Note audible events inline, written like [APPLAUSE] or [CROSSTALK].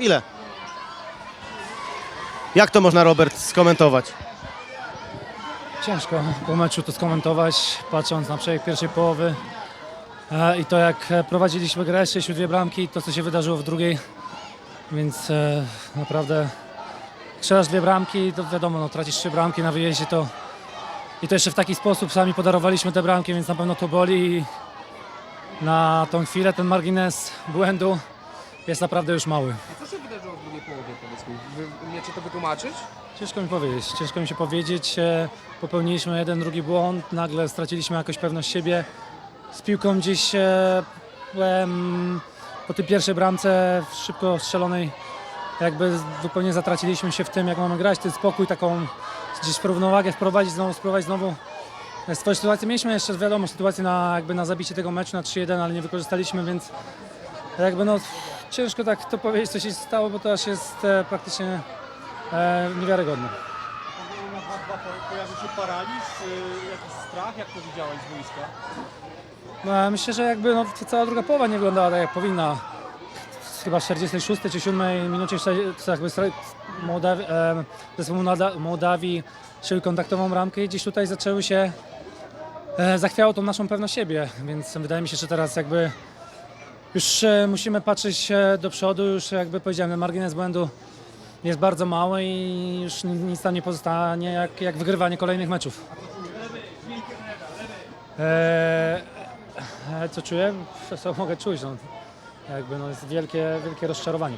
Ile? Jak to można, Robert, skomentować? Ciężko po meczu to skomentować, patrząc na przebieg pierwszej połowy e, i to jak e, prowadziliśmy grę, strzeliśmy dwie bramki, to co się wydarzyło w drugiej, więc e, naprawdę strzelasz dwie bramki, to wiadomo, no, tracisz trzy bramki na wyjeździe, to i to jeszcze w taki sposób sami podarowaliśmy te bramki, więc na pewno to boli i na tą chwilę ten margines błędu jest naprawdę już mały. Co się wydarzyło w drugiej połowie, powiedz mi? Wy umiecie to wytłumaczyć? Ciężko mi powiedzieć, ciężko mi się powiedzieć. E, Popełniliśmy jeden, drugi błąd, nagle straciliśmy jakąś pewność siebie. Z piłką gdzieś e, em, po tej pierwszej bramce szybko strzelonej jakby zupełnie zatraciliśmy się w tym, jak mamy grać, ten spokój, taką gdzieś równowagę wprowadzić znowu, spróbować znowu e, stworzyć sytuację. Mieliśmy jeszcze wiadomo sytuację na, jakby na zabicie tego meczu na 3-1, ale nie wykorzystaliśmy, więc jakby no ciężko tak to powiedzieć, co się stało, bo to aż jest e, praktycznie e, niewiarygodne. Pojawił się paraliż, y, jakiś strach, jak to widziałeś z boiska? No, ja myślę, że jakby no, cała druga połowa nie wyglądała tak jak powinna. Chyba w 46 czy 7 minucie to jakby Mołdawi, e, zespół Mołda- Mołdawii szył kontaktową ramkę i gdzieś tutaj zaczęły się e, zachwiało tą naszą pewność siebie, więc wydaje mi się, że teraz jakby już e, musimy patrzeć e, do przodu, już e, jakby powiedziałem, margines błędu jest bardzo mały i już nic tam nie pozostanie, jak, jak wygrywanie kolejnych meczów. Eee, co czuję? [LAUGHS] Co mogę czuć? No, jakby no jest wielkie, wielkie rozczarowanie.